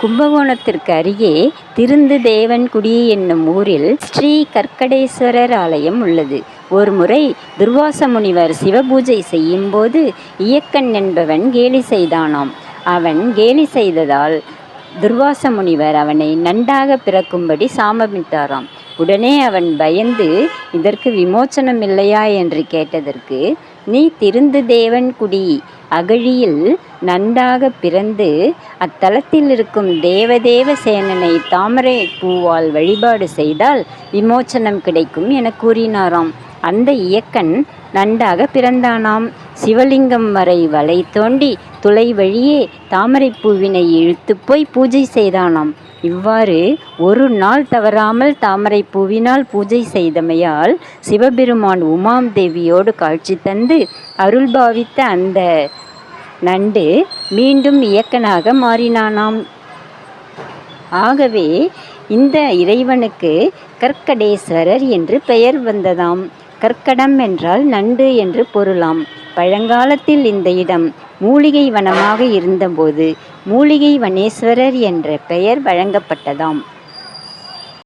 கும்பகோணத்திற்கு அருகே திருந்து தேவன்குடி என்னும் ஊரில் ஸ்ரீ கற்கடேஸ்வரர் ஆலயம் உள்ளது. ஒருமுறை துர்வாச முனிவர் சிவபூஜை செய்யும்போது இயக்கன் என்பவன் கேலி செய்தானாம். அவன் கேலி செய்ததால் துர்வாச முனிவர் அவனை நன்றாக பிறக்கும்படி சாமமிட்டாராம். உடனே அவன் பயந்து இதற்கு விமோச்சனம் இல்லையா என்று கேட்டதற்கு நீ திருந்து தேவன் குடி அகழியில் நன்றாக பிறந்து அத்தலத்தில் இருக்கும் தேவதேவ சேனனை தாமரை பூவால் வழிபாடு செய்தால் விமோச்சனம் கிடைக்கும் என கூறினாராம். அந்த இயக்கன் நன்றாக பிறந்தானாம். சிவலிங்கம் வரை வலை தோண்டி துளை வழியே தாமரைப்பூவினை இழுத்து போய் பூஜை செய்தானாம். இவ்வாறு ஒரு நாள் தவறாமல் தாமரை பூவினால் பூஜை செய்தமையால் சிவபெருமான் உமாம் தேவியோடு காட்சி தந்து அருள் பாவித்த அந்த நண்டு மீண்டும் இயக்கனாக மாறினானாம். ஆகவே இந்த இறைவனுக்கு கற்கடேஸ்வரர் என்று பெயர் வந்ததாம். கற்கடம் என்றால் நண்டு என்று பொருளாம். பழங்காலத்தில் இந்த இடம் மூலிகை வனமாக இருந்தபோது மூலிகை வனேஸ்வரர் என்ற பெயர் வழங்கப்பட்டதாம்.